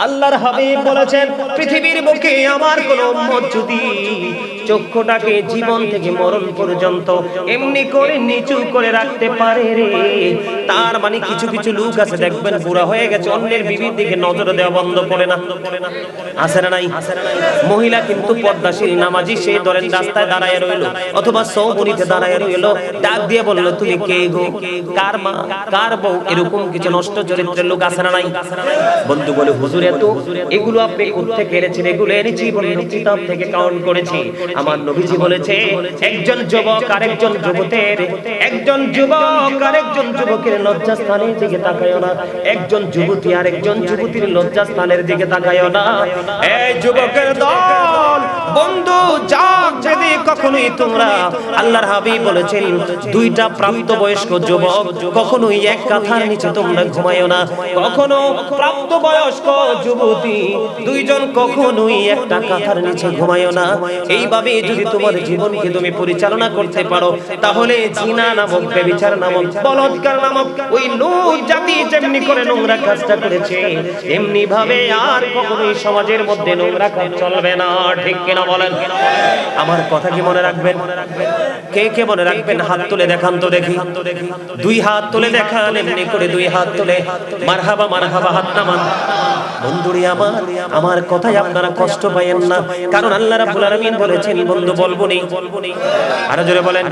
আল্লাহর হাবিব বলেছেন পৃথিবীর বুকে আমার কোন উম্মত যদি চক্ষুটাকে জীবন থেকে মরণ পর্যন্ত এমনি করে নিচু করে রাখতে পারে রে। তার মানে কিছু কিছু লোক আছে, দেখবেন বুড়া হয়ে গেছে, অন্যের বিবির দিকে নজর দেওয়া বন্ধ করে না। আছে না নাই? মহিলা কিন্তু পর্দাশীল নামাজি, সে ধরেন রাস্তায় দাঁড়ায় রইল, অথবা সৌবনিতে দাঁড়ায় রইল, ডাক দিয়ে বলল, তুমি কে গো? কার মা? কার বউ? এরকম কিছু নষ্ট চরিত্রের লোক আছে না নাই? বন্ধু বলে, হুজুর, এত, এগুলো আপনি কোথেকে এনেছেন? এগুলো এনেছি বলে কিতাব থেকে কাউন্ট করেছি। আমার নবীজি বলেছে, একজন যুবক আরেকজন যুবতের একজন যুবক আরেকজন যুবকের লজ্জাস্থানের দিকে তাকায় না। একজন যুবতী আরেকজন যুবতীর লজ্জাস্থানের দিকে তাকায় না। এই যুবকের দল, বন্ধু, যাক, যদি কখনোই তোমরা আল্লাহর হাবিব বলেছেন, দুইটা প্রাপ্তবয়স্ক যুবক কখনোই এক কাঁথার নিচে তোমরা ঘুমায়ো না। কখনো প্রাপ্তবয়স্ক যুবতী, দুইজন কখনোই একটা কাঁথার নিচে ঘুমায়ো না। এইভাবে যদি তোমার জীবনকে তুমি পরিচালনা করতে পারো, তাহলে জিনা নামক ব্যভিচার নামক বলৎকার নামক ওই লোক জাতি যেমনি করে নোংরা কাজটা করেছে এমনি ভাবে আর কখনোই সমাজের মধ্যে নোংরা কাজ চলবে না। ঠিক কিনা বলেন? আমার কথা কি মনে রাখবেন? কে কে মনে রাখবেন? হাত তুলে দেখান তো দেখি। দুই হাত তুলে দেখান, এমনি করে দুই হাত তুলে। মারহাবা মারহাবা, হাত নামান। বন্ধুরি আমার আমার কথায় আপনারা কষ্ট পাইয়েন না। কারণ আল্লাহ রাব্বুল আলামিন বলেছেন বন্ধু বলব নেই। আরও জোরে বলেন।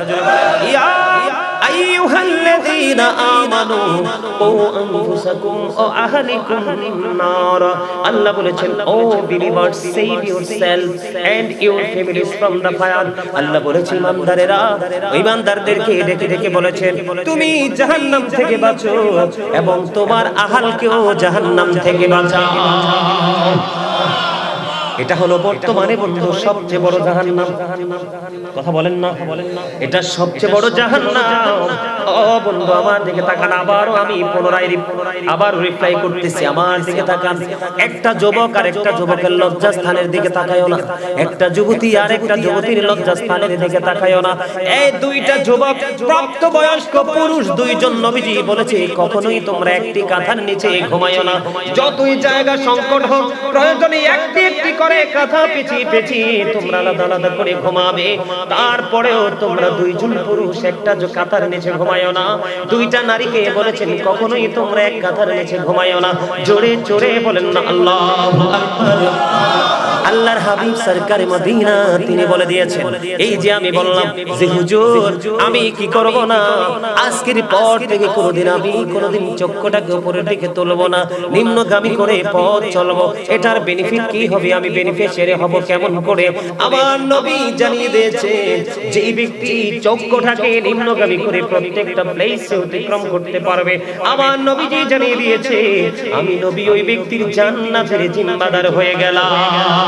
তুমি জাহান্নাম থেকে বাঁচো এবং তোমার আহালকেও জাহান্নাম থেকে বাঁচাও। এটা হলো বর্তমানে সবচেয়ে বড় জাহান্নাম। কথা বলেন না। এটা সবচেয়ে বড় জাহান্নাম। ও বন্ধু, আমার দিকে তাকান। আবারও আমি পুনরায় আবার রিপ্লাই করতেছি। আমার দিকে তাকান। একটা যুবক আর একটা যুবকের দিকে তাকায়ও না। একটা যুবতী আর একটা যুবতীর লজ্জা স্থানের দিকে তাকায়ও না। এই দুইটা যুবক প্রাপ্ত বয়স্ক পুরুষ দুইজন নবীজি বলেছে, কখনোই তোমরা একটি কাঁথার নিচে ঘুমায়ও না। যতই জায়গা সংকট হোক, প্রয়োজনে একটি একটি করে কথা পেঁচিয়ে পেঁচিয়ে তোমরা আলাদা আলাদা করে ঘুমাবে। তারপরেও তোমরা দুইজন পুরুষ, একটা যে কাঁথার নিচে ঘুমায় না। দুইটা নারীকে বলেছেন, কখনোই তোমরা এক কাতার নিচে ঘুমায়ো না। জোরে জোরে বলেন না আল্লাহ আল্লাহর হাবিব সরকারে মদিনা, তিনি বলে দিয়েছেন, এই যে আমি বললাম যে, হুজুর, আমি কি করব না? আজকের পর থেকে কোনোদিন আমি কোনোদিন চক্ষুটাকে উপরের দিকে তুলব না, নিম্নগামী করে পথ চলবো। এটার বেনিফিট কি হবে? আমি বেনিফিশিয়ারি হব কেমন করে? আমার নবী জানিয়ে দিয়েছেন যে ব্যক্তি চক্ষুটাকে নিম্নগামী করে প্রত্যেকটা প্লেসে অতিক্রম করতে পারবে। আমার নবীজি জানিয়ে দিয়েছে, আমি নবী ওই ব্যক্তির জান্নাতের জিম্মাদার হয়ে গেলাম।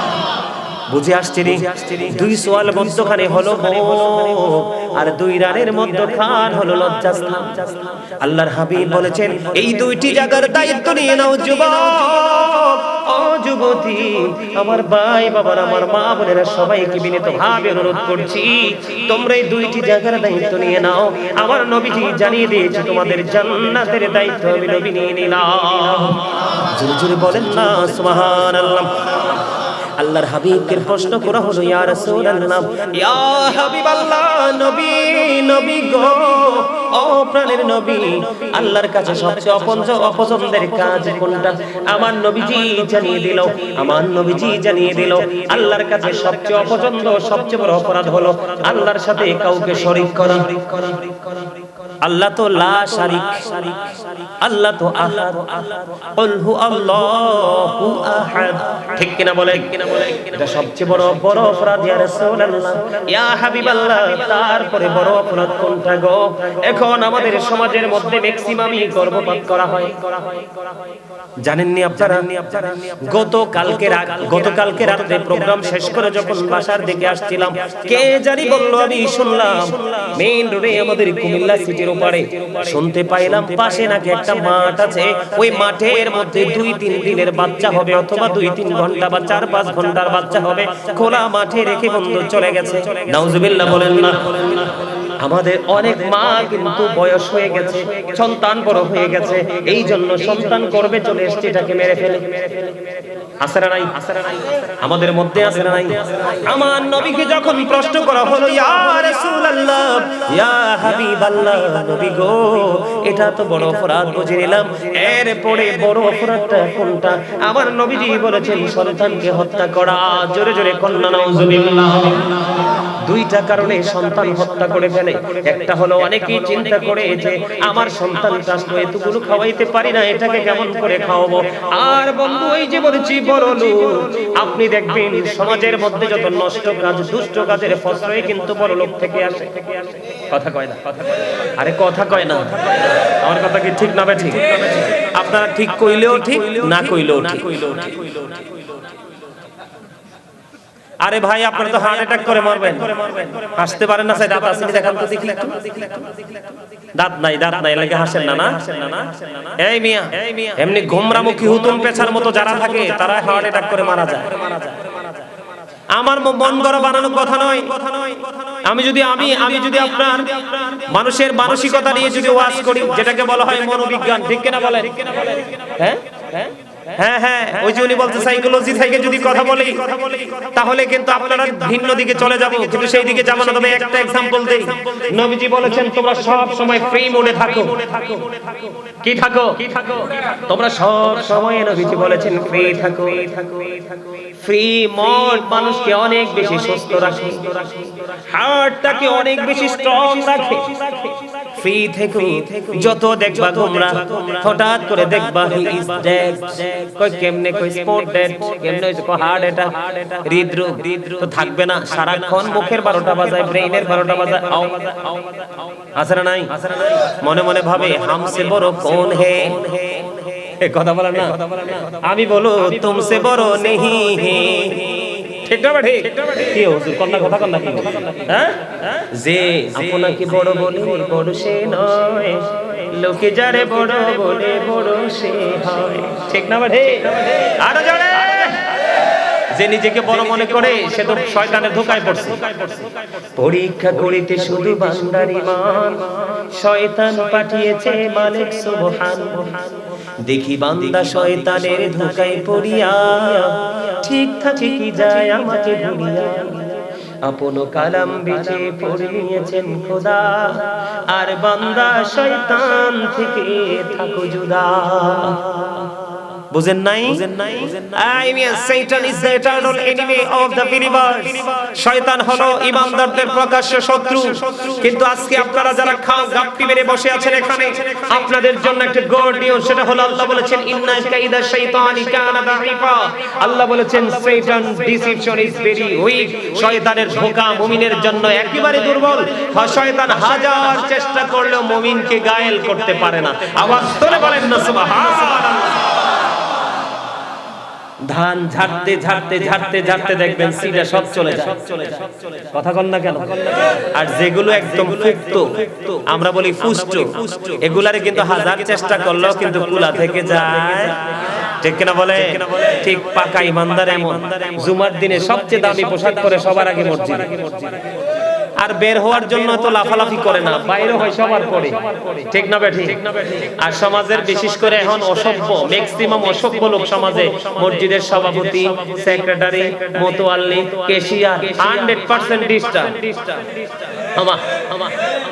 বুঝে আসছে দুই সোয়াল মধ্যখানে হলো আর দুই রানের মধ্যখান হলো লজ্জাস্থান। আল্লাহর হাবিব বলেছেন এই দুইটি জায়গার দায়িত্ব নিয়ে নাও যুবক। ও যুবতী আমার ভাই বাবার আমার মা বোনেরা সবাইকে বিনীত ভাবে অনুরোধ করছি তোমরা এই দুইটি জায়গার দায়িত্ব নিয়ে নাও। আমার নবীজি জানিয়ে দিয়েছে তোমাদের জান্নাতের দায়িত্ব আমি নবী নিয়ে নিলাম। জোরে জোরে বলেন না সুবহানাল্লাহ। আল্লাহর হাবিবকে প্রশ্ন করা হলো, ইয়া রাসূলুল্লাহ, ইয়া হাবিবাল্লাহ, নবী নবী গো, ও প্রাণের নবী, আল্লাহর কাছে সবচেয়ে অপঞ্জ অপছন্দের কাজ কোনটা? আমার নবীজি জানিয়ে দিল, আমার নবীজি জানিয়ে দিল, আল্লাহর কাছে সবচেয়ে অপছন্দ, সবচেয়ে বড় অপরাধ হলো আল্লাহর সাথে কাউকে শরীক করা। আল্লাহ তো লা শারিক। আল্লাহ তো আহাদ। কুল হু আল্লাহু আহাদ। ঠিক কিনা বলে? এটা সবচেয়ে বড় বড় অপরাধ ইয়া রাসূলুল্লাহ। ইয়া হাবিবাল্লাহ তারপরে বড় অপরাধ কোনটা গো? এখন আমাদের সমাজের মধ্যে ম্যাক্সিমামই গর্ভপাত করা হয়। জানেননি আপনারা? গত কালকে গত কালকে রাতে প্রোগ্রাম শেষ করে যখন বাসার দিকে আসছিলাম কে জানি বলল আমি শুনলাম মেইন রোডে আমাদের কুমিল্লা সিটির ওপারে। শুনতে পাইলাম পাশে নাকি একটা মাঠ আছে। ওই মাঠের মধ্যে দুই তিন দিনের বাচ্চা হবে অথবা দুই তিন ঘণ্টা বা চার পাঁচ ঘণ্টার বাচ্চা হবে। খোলা মাঠে রেখে বন্ধু চলে গেছে। নাউজুবিল্লাহ বলেন না। আমাদের অনেক মা কিন্তু বয়স হয়ে গেছে, সন্তান বড় হয়ে গেছে এই জন্য সন্তান করবে চলে এসছে, এটাকে মেরে ফেলে। আমাদের মধ্যে আসেনা নাই? আমার নবীকে যখন প্রশ্ন করা হলো, ইয়া এটা তো বড় অপরাধ বুঝে নিলাম। এরপরে বড় অপরাধটা কোনটা? আমার নবীজি বলেছেন সন্তানকে হত্যা করা। জোরে জোরে কন্যা, নাউজুবিল্লাহ। দুইটা কারণে সন্তান হত্যা করে ফেলে। একটা হলো অনেকেই চিন্তা করে যে আমার সন্তানটা তো এতগুলো খাওয়াইতে পারি না, এটাকে কেমন করে খাওয়াবো? আর বন্ধু ওই যে বলেছি, বড় আপনি দেখবেন সমাজের মধ্যে যত নষ্ট কাজ, দুষ্ট কাজের ফসলে কিন্তু বড় লোক থেকে আসে। কথা কয় না? আরে কথা কয় না। আমার কথা কি ঠিক না ঠিক? আপনারা ঠিক কইলেও ঠিক, না কইলেও ঠিক। আরে ভাই, আপনারা তো হার্ট অ্যাটাক করে মারবেন। হাসতে পারেন না দাঁত আছে কি দেখান তো, দেখি একটু। দাঁত নাই দাঁত নাই, লাগে হাসেন না না? এই মিয়া, এমনি গোমরামুখী হুতুম পেছার মতো যারা থাকে, তারা হার্ট অ্যাটাক করে মারা যায়। আমার মন গড়া বানানোর কথা নয়। আমি যদি, আমি আমি যদি আপনার মানুষের মানসিকতা নিয়ে যদি ওয়াজ করি, যেটাকে বলা হয় মনোবিজ্ঞান, ঠিক কিনা বলেন? হ্যাঁ হ্যাঁ? হ্যাঁ হ্যাঁ ওই যে উনি বলতে সাইকোলজি থেকে যদি কথা বলি তাহলে কিন্তু আপনারা ভিন্ন দিকে চলে যাব। কিন্তু সেই দিকে যাব না তবে একটা এক্সাম্পল দেই। নবীজি বলেছেন তোমরা সব সময় ফ্রি মোডে থাকো। কি থাকো? কি থাকো? তোমরা সব সময় নবীজি বলেছেন ফ্রি থাকো। ফ্রি মোড মানুষকে অনেক বেশি সুস্থ রাখে। হার্টটাকে অনেক বেশি স্ট্রং রাখে। ফ্রি থেকে যত দেখবা তোমরা হঠাৎ করে দেখবা হি ইজ ডেড কই কেমনে কই স্পট ডেড কেমনে হইছে কই হার্ট এটা? হৃদরোগ। তো থাকবে না সারাক্ষণ মুখের 12টা বাজায় ব্রেইনের 12টা বাজায় আও আছে না নাই? মনে মনে ভাবে হামসে বড় কোন হে? কথা বলা না? আমি বলো তুমসে বড় নেহি হে? ঠিক না ঠিক। কি হুজুর কন্যা কথা কন্যা কি? হ্যাঁ? যে আপনাকে বড় বলে বড় সে নয়। লোকে যারে বড় বলে বড় সে হয়। ঠিক না ঠিক আরও জোরে। যে নিজেকে বড় মনে করে সে তো শয়তানের ধোকায় পড়ছে। পরীক্ষা করিতে শুধু বান্দার ইমান শয়তান পাঠিয়েছে মালিক সুবহান। দেখি বান্দা শয়তানের ধোকায় পড়িয়া। ঠিক থাকে কি যায় আমাকে ভুলিয়া। আপন কালাম বিচে পড়ে নিয়েছেন খোদা। আর বান্দা শয়তান থেকে থাকো জুদা বুঝেন নাই? শয়তান হলো ঈমানদারদের প্রকাশ্য শত্রু। কিন্তু আজকে আপনারা যারা খাও মেরে বসে আছেন এখানে আপনাদের জন্য একটা গুড নিউজ সেটা হলো আল্লাহ বলেছেন ইন্না কাইদা শাইতানি কানা দাঈফা। আল্লাহ বলেছেন শয়তান ডিসিপশন ইজ ভেরি উইক। শয়তানের ধোঁকা মুমিনের জন্য একেবারে দুর্বল। আর শয়তান হাজার চেষ্টা করলেও মুমিনকে গায়েল করতে পারে না। আওয়াজ তোলে বলেন না সুবহানাল্লাহ। ধান ঝাড়তে ঝাড়তে ঝাড়তে ঝাড়তে দেখবেন সিটা সব চলে যায়। কথা কন না কেন? আর যেগুলো একদম ফুক্ত, আমরা বলি ফুষ্ট এগুলারে কিন্তু হাজার চেষ্টা করলেও কিন্তু কুলা থেকে যায়। ঠিক কিনা বলে? ঠিক পাকা ইমানদার এমন। জুমার দিনে সবচেয়ে দামি পোশাক পরে সবার আগে মসজিদে। আর বের হওয়ার জন্য তো লাফালাফি করে না। বাইরে হয় সবার পরে। ঠিক না বেঠি? আর সমাজের বিশেষ করে এখন অসভ্য ম্যাক্সিমাম অসভ্য লোক সমাজে মসজিদের সভাপতি সেক্রেটারি মোতোয়াল্লি কেশিয়ার হান্ড্রেড পার্সেন্ট ডিস্টার্ব আমা আমা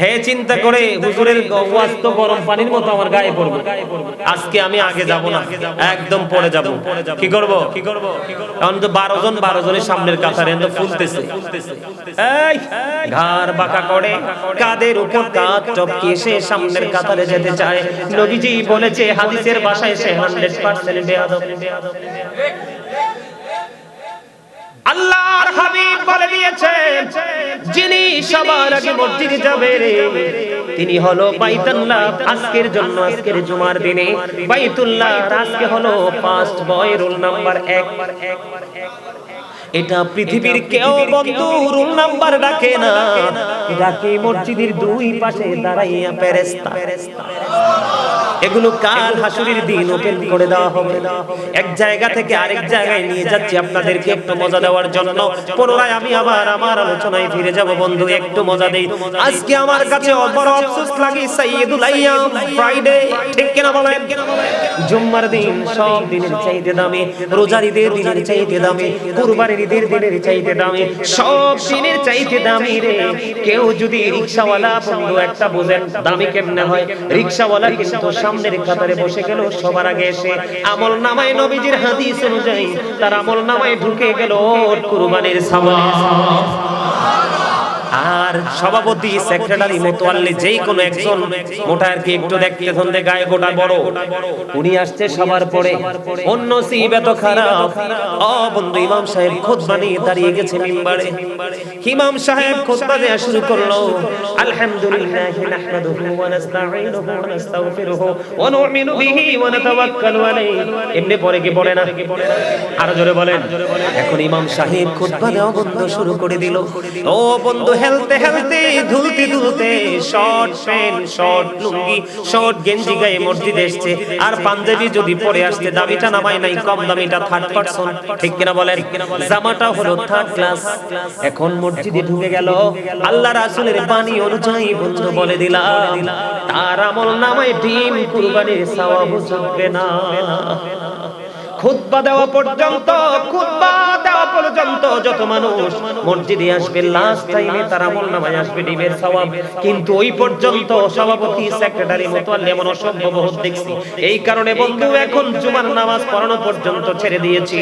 হে চিন্তা করে হুজুরের ওয়াজ তো গরম পানির মতো আমার গায়ে পড়বে। আজকে আমি আগে যাব না। একদম পড়ে যাব। কি করব? কি করব? এখন তো 12 জন 12 জনের সামনের কাতারে তো ফুলতেছে। এই ঘাড় বাঁকা করে কাদের উপর কাঁধ টপকিয়ে সে সামনের কাতারে যেতে চায়। নবীজি বলেছে হাদিসের ভাষায় সে 100% বেয়াদব। আল্লাহর হাবিব বলে দিয়েছেন, যিনি সবার আগে মসজিদে যাবে তিনি হলো বাইতুল্লাহ, আজকের জন্য আজকের জুমার দিনে। বাইতুল্লাহ, আজকে হলো ফার্স্ট বয় রোল নাম্বার 1 এটা পৃথিবীর কেউ বন্ধু রুল নাম্বার ডাকে না। ডাকে মসজিদের দুই পাশে দাঁড়াইয়া ফেরেশতা। এগুলো কাল হাসুরির দিন? ওপেন করে দেওয়া হবে। এক জায়গা থেকে আরেক জায়গায় নিয়ে যাচ্ছি আপনাদেরকে একটু মজা দেওয়ার জন্য। পুনরায় আমি আবার আমার আলোচনায় ফিরে যাব বন্ধু একটু মজা দেই আজকে আমার কাছে বড় আফসোস লাগে সাইয়েদুল আইয়াম ফ্রাইডে ঠিক কিনা বলেন? জুম্মার দিন সব দিনের চাইতে দামি। রোজার ঈদের দিনের চাইতে দামি। কুরবানির ঈদের দিনের চাইতে দামি, সব দিনের চাইতে দামি রে। কেউ যদি রিক্সাওয়ালা বন্ধু একটা বোঝেন দামি কেমনে হয়। রিক্সাওয়ালা কিন্তু সামনের কাতারে বসে গেল, সবার আগে এসে আমল নামায় নবীজির হাদিস অনুযায়ী তার আমল নামায় ঢুকে গেল কুরবানির সওয়াব আর সভাপতি, সেক্রেটারি, মোতোয়াল্লি, যেই কোনো একজন। মোটা আর কি একটু দেখতে ধন্দে, গায়ে গোটা বড়। উনি আসছে সবার পরে। অন্য সিব এত খারাপ। ও বন্ধু, ইমাম সাহেব খুতবা নিয়ে দাঁড়িয়ে গেছে মিম্বারে। ইমাম সাহেব খুতবা দেয়া শুরু করল। আলহামদুলিল্লাহ নাহমাদুহু ওয়া নাস্তাঈনুহু ওয়া নাস্তাগফিরুহু ওয়া নু'মিনু বিহি ওয়া নাতাওয়াক্কালু আলাইহি। এমনি পরে কি পড়ে না? আরও জোরে বলেন। এখন ইমাম সাহেব খুতবা দেওয়া বন্ধ শুরু করে দিল। ও বন্ধু হেলতে হেলতে, ধুলতে ধুলতে, short pant, short lungi, short গেঞ্জি গায়ে মসজিদে এসছে। আর পাঞ্জাবি যদি পরে আসতে, দামিটা নামায় নাই, কম দামিটা থার্ড পারসন ঠিক কিনা বলেন? জামাটা হলো থার্ড ক্লাস এখন মসজিদে ঢুকে গেল। আল্লাহ রাসূলের বাণী অনুযায়ী বন্ধু বলে দিলাম, তার আমল নামায় ডিম কুরবানির সওয়াব জুটবে না। দেওয়া পর্যন্ত দেওয়া পর্যন্ত যত মানুষ মসজিদে আসবে লাস্ট টাইমে তার আমল নামায় আসবে সওয়াব। কিন্তু ওই পর্যন্ত সভাপতি সেক্রেটারি বহুত দেখছি। এই কারণে বন্ধু, এখন জুমার নামাজ পড়ানো পর্যন্ত ছেড়ে দিয়েছি।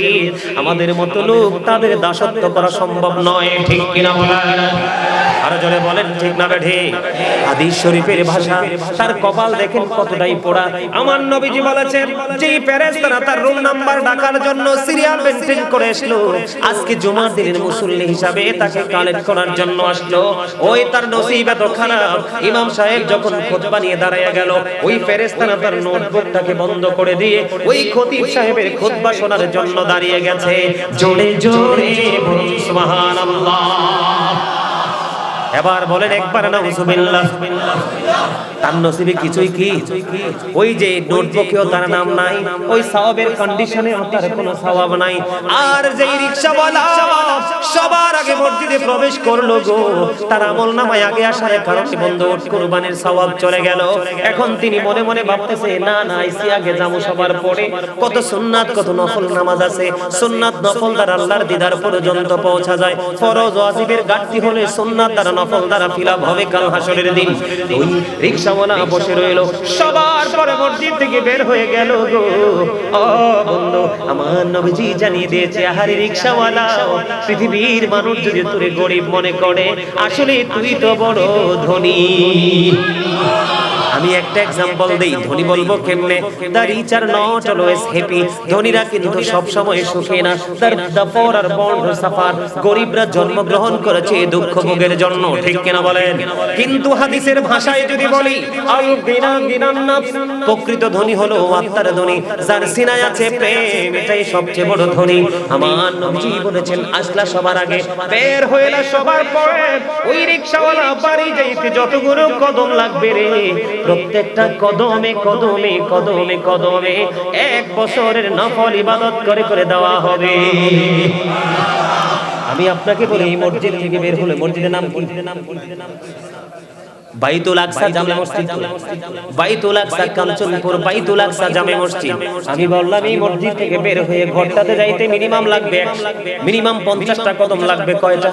আমাদের মতো লোক তাদের দাসত্ব করা সম্ভব নয়, ঠিক কিনা বলেন আরও জোরে বলেন, ঠিক না বেঠে? হাদিস শরীফের ভাষা, তার কপাল দেখেন কতটাই পোড়া। আমার নবীজি বলেছেন যে ফেরেশতারা তার রুম নাম্বার ডাকার জন্য সিরিয়াল মেইনটেইন করে আসলো। আজকে জুমার দিনের মুসল্লি হিসাবে তাকে কালেক্ট করার জন্য আসলো। ওই তার নসিব এত খারাপ। ইমাম সাহেব যখন খুতবা নিয়ে দাঁড়ায়া গেল, ওই ফেরেশতারা তার নোটবুকটাকে বন্ধ করে দিয়ে ওই খতিব সাহেবের খুতবা শোনার জন্য দাঁড়িয়ে গেছে। জোরে জোরে সুবহানাল্লাহ। এবার বলেন একবার না হুজুবিল্লাহ তার নসিবে কিছুই কি? ওই যে নোটবুকেও তার নাম নাই, ওই সওয়াবের কন্ডিশনে তার কোনো সওয়াব নাই। আর যেই রিকশাওয়ালা সবার আগে মসজিদে প্রবেশ করল গো, তার আমল নামায় আগে আসার কারণে বন্ধ কুরবানির সওয়াব চলে গেল। এখন তিনি মনে মনে ভাবতেছে, না না, আইসি আগে যাব সবার পরে। কত সুন্নাত, কত নফল নামাজ আছে। সুন্নাত, নফল দ্বারা আল্লাহর দিদার পর্যন্ত পৌঁছা যায়। ফরজ ওয়াজিবের ঘাটতি হলে সুন্নাত দ্বারা নফল দ্বারা ফিলাপ হবে কাল হাসরের দিন। ওই রিকশাওয়ালা বসে রইল। সবার পরে মসজিদ থেকে বের হয়ে গেল গো। ও বন্ধু, আমার নবীজি জানিয়ে দিয়েছে, আহারে রিকশাওয়ালা পৃথিবীর মানুষ যদি তোরে গরিব মনে করে, আসলে তুই তো বড় ধনী। আমি একটা এক্সাম্পল দেই। ধনী বলব কেমনে? The rich are not always happy ধনীরা কিন্তু সব সময় সুখী না। তার দা পোর আর বন্ড সাফার গরিবরা জন্মগ্রহণ করেছে দুঃখ ভোগের জন্য। ঠিক কিনা বলেন? কিন্তু হাদিসের ভাষায় যদি বলি আল গিনা গিনান নাফস। প্রকৃত ধনী হলো আত্মার ধনী। যার সিনায় আছে প্রেম এটাই সবচেয়ে বড় ধনী। আমার নবী বলেছেন আসলা সবার আগে বের হইলা সবার পরে। ওই রিকশাওয়ালা বাড়ি যাইতে যতগুলো কদম লাগবে রে। প্রত্যেকটা কদমে কদমে কদমে কদমে এক বছরের নফল ইবাদত করে করে দেওয়া হবে। আমি আপনাকে বলি মসজিদ থেকে বের হলে মসজিদের নাম কি? বাইতুল আকসা জামে মসজিদ। বাইতুল আকসা কাঞ্চনপুর বাইতুল আকসা জামে মসজিদ। আমি বললাম এই মসজিদ থেকে বের হয়ে ঘরটাতে যাইতে মিনিমাম লাগবে। মিনিমাম পঞ্চাশটা কদম লাগবে কয়টা?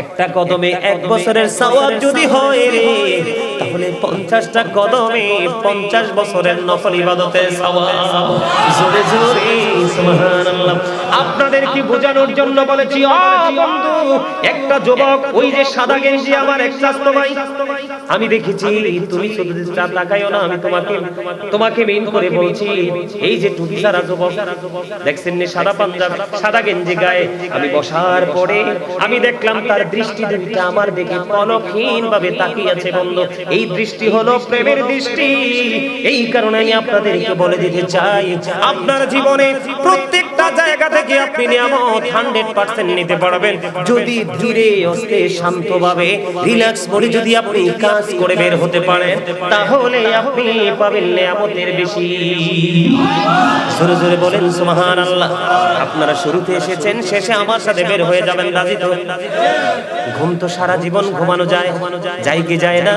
একটা কদমে এক বছরের সওয়াব যদি হয় রে তাহলে পঞ্চাশটা কদমে পঞ্চাশ বছরের নফল ইবাদতের সওয়াব। জোরে জোরে সুবহানাল্লাহ। আপনাদের কি বোঝানোর জন্য বলেছি, আ বন্ধু, একটা যুবক, ওই যে সাদা গেঞ্জি আমার এক স্বাস্থ্য ভাই। আমি দেখেছি, তুমি শুধু চার তাকাইও না, আমি তোমাকে তোমাকে মেইন করে বলছি, এই যে টুপি সারা যুবক, দেখছেন নি সাদা পাঞ্জাব, সাদা গেঞ্জি গায়ে। আমি বসার পরে আমি দেখলাম তার দৃষ্টি দুইটা আমার দিকে পলকহীন ভাবে তাকিয়ে আছে, বন্ধু। এই দৃষ্টি হলো প্রেমের দৃষ্টি। এই কারণে আমি আপনাদেরকে বলে দিতে চাই, আপনার জীবনে প্রত্যেকটা জায়গা থেকে আপনি নিয়ামত হান্ড্রেড পার্সেন্ট নিতে পারবেন। যদি ধীরে অস্তে শান্তভাবে রিল্যাক্স করে যদি আপনি কাজ করে বের হতে পারেন, তাহলে আপনি পাবেন নিয়ামতের বেশি। জোরে জোরে বলেন সুবহান আল্লাহ আপনারা শুরুতে এসেছেন, শেষে আমার সাথে বের হয়ে যাবেন রাজি তো ঘুম তো সারা জীবন ঘুমানো যায় যায় কি যায় না।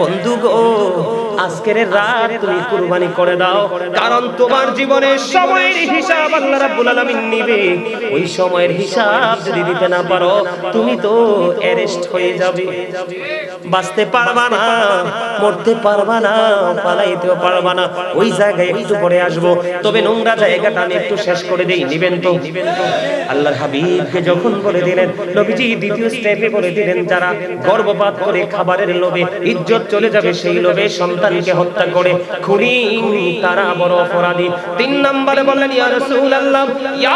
বন্ধু গো, আজকের রাত তুমি কুরবানি করে দাও, কারণ তোমার জীবনের সময়ের হিসাব আল্লাহ রাব্বুল আলামিন নিবে। ওই সময়ের হিসাব যদি দিতে না পারো, তুমি তো অ্যারেস্ট হয়ে যাবে। বাঁচতে পারবা না, মরতে পারবা না, পালাইতেও পারবা না। ওই জায়গায় একটু পরে আসব। তবে নোংরা জায়গাটা আমি একটু শেষ করে দেই, নিবেন তো। আল্লাহর হাবিবকে যখন বলে দিলেন, নবীজি দ্বিতীয় স্টেপে বলে দিলেন, যারা গর্ভপাত করে খাবারের লোভে ইজ্জত চলে যাবে, সেই লোভে সন্তানকে হত্যা করে, খুনি, তারা বড় অপরাধী। তিন নম্বরে বললেন, ইয়া রাসূলুল্লাহ, ইয়া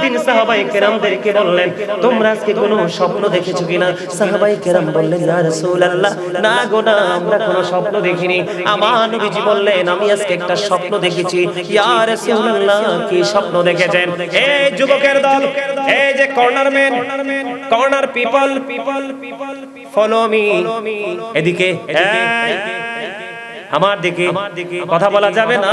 একদিন সাহাবায়ে কেরামদেরকে বললেন, তোমরা আজকে কোনো স্বপ্ন দেখেছ কিনা? সাহাবায়ে কেরাম বললেন, ইয়া রাসূলুল্লাহ, না গো, না, আমরা কোনো স্বপ্ন দেখিনি। আমার নবীজি বললেন, আমি আজকে একটা স্বপ্ন দেখেছি। ইয়া রাসূলুল্লাহ, কি স্বপ্ন দেখেছেন? এই যুবকের দল এই যে corner man, corner people people people follow me. এদিকে আমার দিকে কথা বলা যাবে না।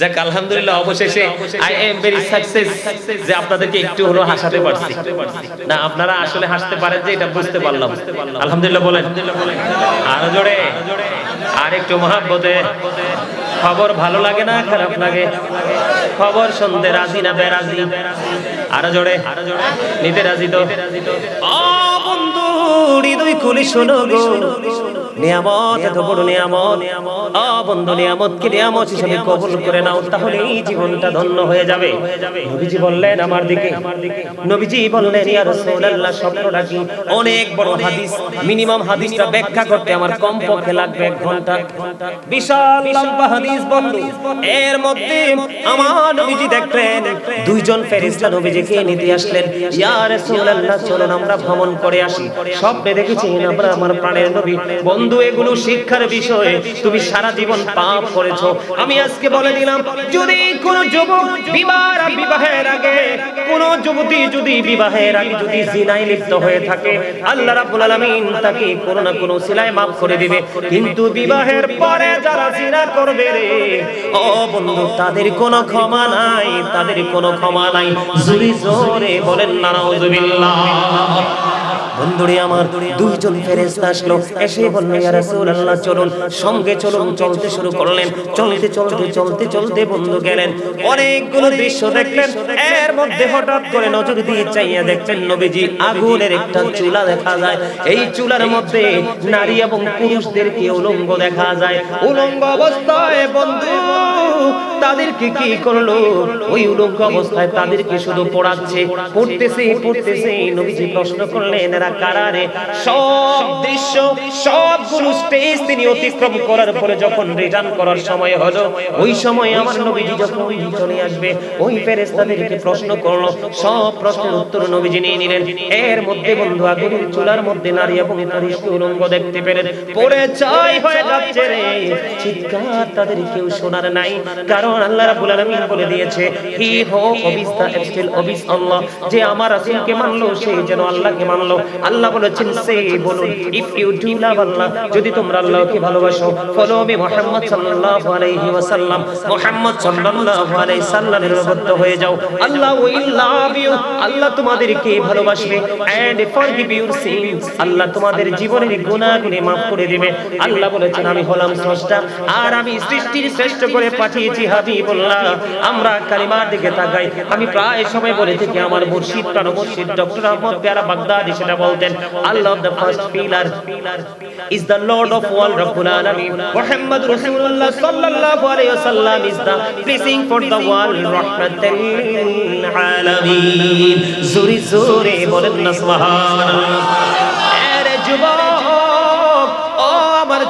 যাক আলহামদুলিল্লাহ অবশেষে আই এম ভেরি সাকসেস যে আপনাদেরকে একটু হলো হাসাতে পারছি। না আপনারা আসলে হাসতে পারেন যে এটা বুঝতে পারলাম। আলহামদুলিল্লাহ বলেন। আরও জোরে। আর একটু মহাব্বতে। খবর ভালো লাগে না খারাপ লাগে? খবর শুনতে রাজি না বেরাজি? আরও জোরে। নিতে রাজি তো? ও বন্ধু হৃদয় খুলি শোনো গো। নিয়ামত এত বড় নিয়ামত বন্ধু নিয়ামতকে নিয়ামত হিসেবে কবুল করে নাও তাহলে এই জীবনটা ধন্য হয়ে যাবে। নবীজি বললেন আমার দিকে। নবীজি বললেন ইয়া রাসূলুল্লাহ কি? অনেক বড় হাদিস মিনিমাম হাদিসটা ব্যাখ্যা করতে আমার কম পক্ষে লাগবে এক ঘণ্টা। বিশাল লম্বা হাদিস বন্ধু। এর মধ্যে আমার নবীজি দেখলেন দুইজন ফেরেশতা নবীজিকে নিতে আসলেন। ইয়া রাসূলুল্লাহ চলুন আমরা ভ্রমণ করে আসি। স্বপ্নে দেখেছি আমরা আমার প্রাণের নবী। বন্ধু এগুলো শিক্ষার বিষয়। তুমি সারা জীবন পাপ করেছ। আমি আজকে বলে দিলাম, যদি কোন যুবক বিবাহ বিবাহের আগে, কোন যুবতী যদি বিবাহের আগে যদি জিনায় লিপ্ত হয়ে থাকে, আল্লাহ রাব্বুল আলামিন তাকে কোনো না কোনো সিলাই মাফ করে দিবে। কিন্তু বিবাহের পরে যারা জিনা করবে রে, ও বন্ধু, তাদের কোনো ক্ষমা নাই, তাদের কোনো ক্ষমা নাই। জুরি জোরে বলেন না নাউজুবিল্লাহ বন্ধুরে আমার, দুইজন ফেরেশতা আসলো। এসে বলল, ইয়া রাসূলুল্লাহ, চলুন, সঙ্গে চলুন, চলতে শুরু করলেন। চলতে চলতে চলতে চলতে বন্ধু গেলেন। অনেকগুলো দৃশ্য দেখলেন। এর মধ্যে হঠাৎ করে নজর দিয়ে চাইয়া দেখছেন নবীজি, আগুনের একটা চুলা দেখা যায়। এই চুলার মধ্যে নারী এবং পুরুষদেরকে উলঙ্গ দেখা যায়। উলঙ্গ অবস্থায় বন্ধু, তাদেরকে কি করল? ওই উলঙ্গ অবস্থায় তাদেরকে শুধু পড়াচ্ছে। পড়তেছে পড়তেছে। নবীজি প্রশ্ন করলেন এরা কারারে, সব দৃশ্য সবগুলো স্টেজ তিনি অতিক্রম করার পরে যখন রিটার্ন করার সময় হলো, ওই সময় আমার নবীজি যখন চলে আসবে, ওই ফেরেশতাদেরকে প্রশ্ন করল, সব প্রশ্নের উত্তর নবীজি নিয়ে নিলেন। এর মধ্যে বন্ধু আগুনের চুলার মধ্যে নারী এবং পুরুষকে উলঙ্গ দেখতে পেলেন। পড়ে চাই হয়ে যাচ্ছে রে। চিৎকার তাদের কেউ শোনার নাই, কারণ আল্লাহ রাব্বুল আলামিন বলে দিয়েছে, হি হো অবিস দা অবিস আল্লাহ, যে আমার রাসূলকে মানলো, সে যেন আল্লাহকে মানলো। আল্লাহ বলেছেন সে বলুন if you do love Allah যদি তোমরা আল্লাহকে ভালোবাসো ফলো মি মুহাম্মদ সাল্লাল্লাহু আলাইহি ওয়াসাল্লাম মুহাম্মদ সাল্লাল্লাহু আলাইহি সাল্লামের অনুগত হয়ে যাও। আল্লাহ উইল লাভ ইউ আল্লাহ তোমাদেরকে ভালোবাসবে and forgive your sins Allah তোমাদের জীবনের গুনাহগুলি maaf করে দিবে। আল্লাহ বলেছেন আমি হলাম স্রষ্টা আর আমি সৃষ্টির শ্রেষ্ঠ করে পাঠিয়েছি হাবিবুল্লাহ। আমরা কালিমার দিকে তাকাই। আমি প্রায় সময় বলে থাকি আমার মুর্শিদ প্রাণ মুর্শিদ ডক্টর আহমদ পেয়ারা বাগদাদি সেটা বলতেন Allah the first pillar the lord of all rabbul alamin muhammad rasulullah sallallahu alaihi wasallam is the blessing for the world rahmatan lil alamin জোরে জোরে বলেন না সুবহানাল্লাহ আরে যুবক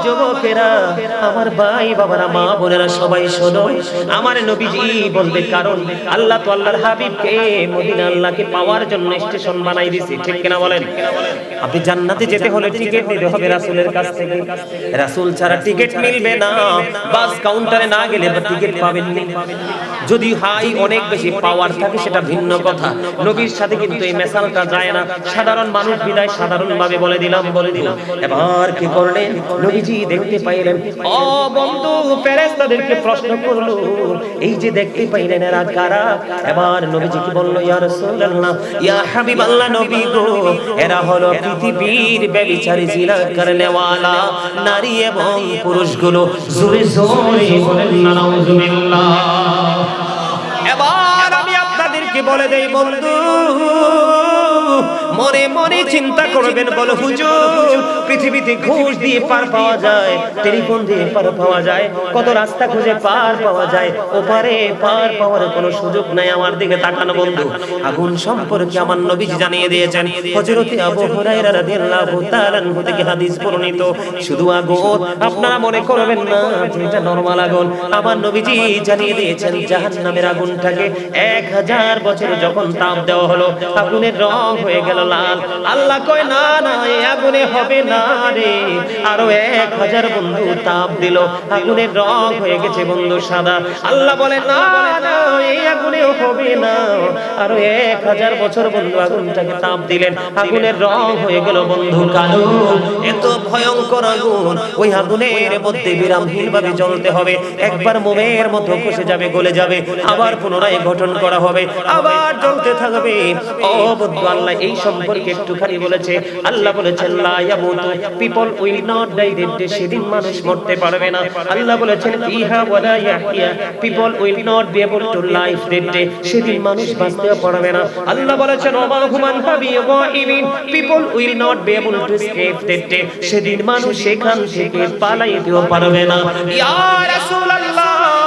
যুবকেরা, আমার ভাই বাবারা, মা বোনেরা, সবাই শোনো। আমার নবীজি বলবে কারণ আল্লাহ তো আল্লাহর হাবিবকে মদিনা আল্লাহকে পাওয়ার জন্য স্টেশন বানাই দিয়েছে। ঠিক কিনা বলেন? আপনি জান্নাতে যেতে হলে টিকিট নিতে হবে রাসূলের কাছ থেকে। রাসূল ছাড়া টিকিট মিলবে না। বাস কাউন্টারে না গেলে টিকিট পাবেন না। যদি হাই অনেক বেশি পাওয়ার থাকে, সেটা ভিন্ন কথা। নবীর সাথে কিন্তু এই মেসালটা যায় না। সাধারণ মানুষ বিদায় সাধারণ ভাবে বলে দিলাম বলে দিলাম। এবার কি করলেন? নবীজি দেখতে পাইলেন। ও বন্ধু, ফেরেশতাদেরকে প্রশ্ন করল, এই যে দেখতে পাইলেন এরা কারা এবার নবীজি কি বলল, ইয়া রাসূলুল্লাহ, ইয়া হাবিবাল্লাহ নবী গো, এরা হলো পৃথিবীর ব্যভিচারী জিনা করনেওয়ালা নারী এবং পুরুষগুলো। জোরে জোরে বলেন, নাউজুবিল্লাহ। এবার আমি আপনাদেরকে বলে দেই, বন্ধু মনে মনে চিন্তা করবেন, বলো, হুজুর, পৃথিবীতে ঘুষ দিয়ে পার পাওয়া যায়, টেলিফোন দিয়ে পার পাওয়া যায়, কত রাস্তা খুঁজে পার পাওয়া যায়, ওপারে পার পাওয়ার কোনো সুযোগ নাই আমার দিকে তাকানো বন্ধু। আগুন সম্পর্কে আমার নবীজি জানিয়ে দিয়েছেন, হযরতে আবু হুরায়রা রাদিয়াল্লাহু তাআলা থেকে হাদিস বর্ণিত, শুধু আগুন আপনারা মনে করবেন না, এটা নরমাল আগুন। আমার নবীজি জানিয়ে দিয়েছেন, জাহান্নামের আগুনটাকে এক হাজার বছর যখন তাপ দেওয়া হলো, আগুনের রং হয়ে গেল লাল। আল্লাহ কয়, না না এই আগুনে হবে না রে। আরও এক হাজার বন্ধু তাপ দিল। আগুনের রং হয়ে গেছে বন্ধু সাদা। আল্লাহ বলে, না না এই হবে না। আরও এক হাজার বছর বন্ধু আগুনটাকে তাপ দিলেন। আগুনের রং হয়ে গেল বন্ধু কালো। এত ভয়ঙ্কর আগুন। ওই আগুনের মধ্যে বিরামহীন ভাবে জ্বলতে হবে। একবার মোমের মতো খসে যাবে, গলে যাবে। আবার পুনরায় গঠন করা হবে। আবার জ্বলতে থাকবে। ও আল্লাহ এই সম্পর্কে একটুখানি বলেছে। আল্লাহ বলেছেন, লা ইয়ামুতু। People will not die day সেদিন মানুষ মরতে পারবে না। আল্লাহ বলেছেন ইহা ওয়ালা Yahya people will not be able to life সেদিন মানুষ বাঁচতে পারবে না। আল্লাহ বলেছেন হাবি গাইবিন people will not be able to die সেদিন মানুষ সেখান থেকে পালাইতেও পারবে না। ইয়া রাসূলুল্লাহ!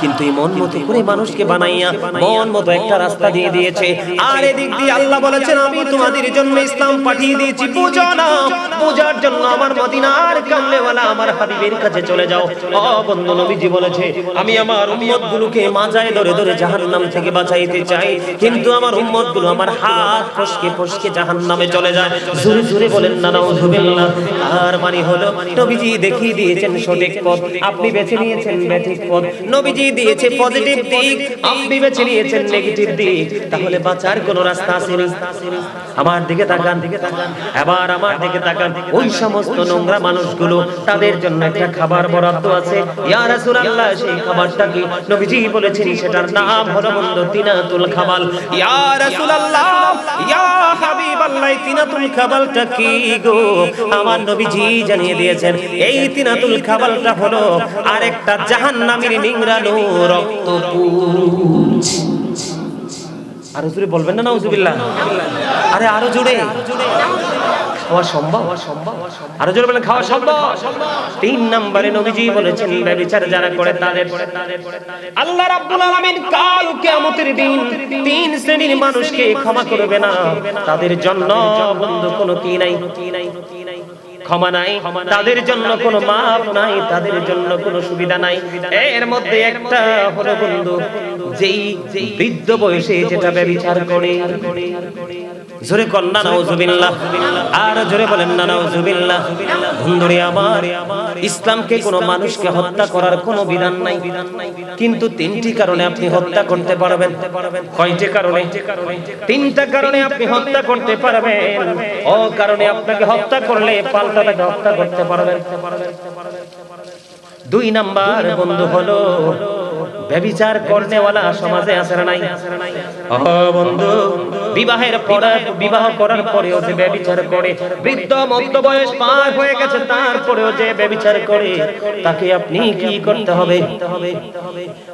কিন্তু এই মন মতো করে মানুষকে বানাইয়া মন মতো একটা রাস্তা দিয়ে দিয়েছে। আর এদিক দিয়ে আল্লাহ বলেছেন আমি তোমাদের জন্য ইসলাম পাঠিয়ে দিয়েছি পূজা না পূজার জন্য আমার মদিনার কামলেওয়ালা আমার হাবিবের কাছে চলে যাও। ও বন্ধু নবীজি বলেছে আমি আমার উম্মত গুলোকে মাজায় ধরে ধরে জাহান্নাম থেকে বাঁচাইতে চাই। কিন্তু আমার উম্মতগুলো আমার হাত ফসকে ফসকে জাহান্নামে চলে যায়। জোরে জোরে বলেন না নাউজুবিল্লাহ আর মানে হলো নবীজি দেখিয়ে দিয়েছেন সঠিক পথ। আপনি বেছে নিয়েছেন ব্যাঠিক পথ নবীজি দিয়েছে পজিটিভ দিক আপনি বেছে নিয়েছেন নেগেটিভ দিক তাহলে বাঁচার কোনো রাস্তা আছে নি? আমার দিকে তাকান। দিকে এবার আমার দিকে তাকান। ওই সমস্ত নোংরা মানুষগুলো, তাদের জন্য একটা খাবার বরাদ্দ আছে। ইয়া রাসূলুল্লাহ, সেই খাবারটা কি নবীজি বলেছেন? সেটার নাম হলো বন্ধু তিনাতুল খাবাল। ইয়া রাসূলুল্লাহ, ইয়া হাবিবাল্লাহ তিনাতুল খাবালটা কি গো? আমার নবীজি জানিয়ে দিয়েছেন, এই তিনাতুল খাবালটা হলো আরেকটা জাহান্নামীর নিংরানো রক্তপুঞ্জ আরও জোরে বলবেন না, নাউজুবিল্লাহ? আরে আরও জোরে। খাওয়া সম্ভব? আরও জোরে বলেন খাওয়া সম্ভব? তিন নম্বরে নবীজি বলেছেন যারা করে তাদের। আল্লাহ রাব্বুল আলামিন কাল কিয়ামতের দিন তিন শ্রেণির মানুষকে ক্ষমা করবে না। তাদের জন্য বন্ধু কোনো কি নাই। ক্ষমা নাই, তাদের জন্য কোনো মাপ নাই, তাদের জন্য কোনো সুবিধা নাই। এর মধ্যে একটা হলো বন্ধু, যেই বৃদ্ধ বয়সে যেটা ব্যভিচার করে, জোরে কন্যা নাউজুবিল্লাহ। আর জোরে বলেন না, নাউজুবিল্লাহ। বন্ধুরে আমার, ইসলামকে কোনো মানুষকে হত্যা করার কোনো বিধান নাই। কিন্তু তিনটি কারণে আপনি হত্যা করতে পারবেন। কয়টি কারণে? তিনটা কারণে আপনি হত্যা করতে পারবেন। ও কারণে আপনাকে হত্যা করলে পাল্টা তাকে হত্যা করতে পারবেন। দুই নাম্বার বন্ধু হলো ব্যভিচার করনেওয়ালা সমাজে আছে নাই? বন্ধু। বিবাহের পরে বিবাহ করার পরেও যে ব্যভিচার করে বৃদ্ধ মধ্য বয়স পার হয়ে গেছে তারপরেও যে ব্যভিচার করে তাকে আপনি কি করতে হবে?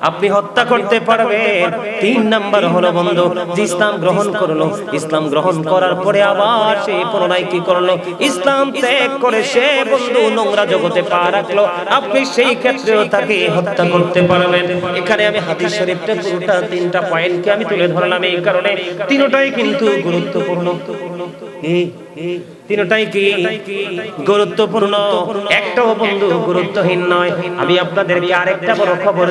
আপনি হত্যা করতে পারবেন। তিন নাম্বার হলো বন্ধু যে ইসলাম গ্রহণ করল। ইসলাম গ্রহণ করার পরে আবার সে পুনরায় কি করল? ইসলাম ত্যাগ করে সে বন্ধু নোংরা জগতে পা রাখল। আপনি সেই ক্ষেত্রেও তাকে হত্যা করতে পারবেন এখানে আমি হাদিস শরীফটা পুরোটা তিনটা পয়েন্টকে আমি তুলে ধরলাম এই কারণে। তিনটাই কিন্তু গুরুত্বপূর্ণ। তিনটাই কি গুরুত্বপূর্ণ? একটাও বন্ধু গুরুত্বহীন নয়। আমি আপনাদেরকে আরেকটা বড় খবর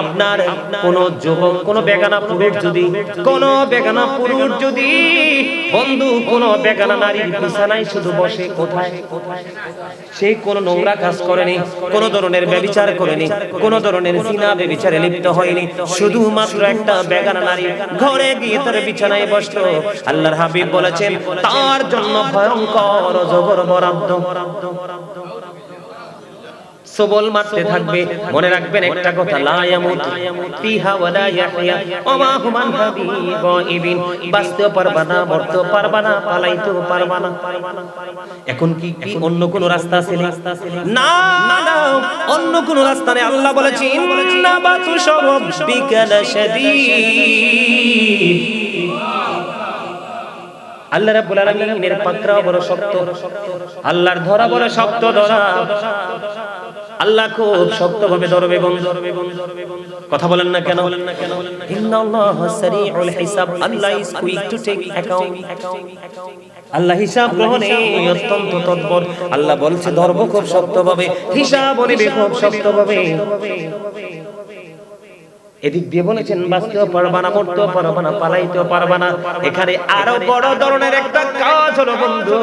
আপনার কোন যুবক, কোন বেগানা পুরুষ যদি, কোন বেগানা পুরুষ যদি বন্ধু, কোন বেগানা নারীর বিছানায় শুধু বসে, কোথায়? কোন নোংরা কাজ করেনি, কোন ধরনের ব্যবিচার করেনি, কোন ধরনের সিনা লিপ্ত হয়নি। শুধুমাত্র একটা বেগানা নারী ঘরে গিয়ে তার বিছানায় বসল। আল্লাহর হাবিব বলেছেন, তার জন্য ভয়ঙ্কর জবর বরাদ্দ। সবল মারতে থাকবে। মনে রাখবেন একটা কথা, লা ফিহা ওয়ালা ওমা হুমান পারবা না, মরতেও পারবা না, পালাইতেও পারবা না। এখন কি কি অন্য কোন রাস্তা আছে না? না অন্য কোন রাস্তা নেই। আল্লাহ বলেছে ইন্না বাতু লাশাদীদ। আল্লাহ রাব্বুল আলামিনের পাকড়াও বড় শক্ত। আল্লাহর ধরা বড় শক্ত ধরা আল্লাহ খুব ধরবে কথা বলেন না কেন? ইন্নাল্লাহ সারিউল হিসাব। Allah is quick to take Allah হিসাব গ্রহণে অত্যন্ত তৎপর। আল্লাহ বলছে, ধর্ম খুব শক্তভাবে। হিসাব নেবে খুব শক্তভাবে। এদিক দিয়ে বলেছেন, বাঁচতেও পারবা না, মরতেও পারবা না, পালাইতেও পারবা না। এখানে আরও বড় ধরনের একটা কাজ হলো বন্ধু।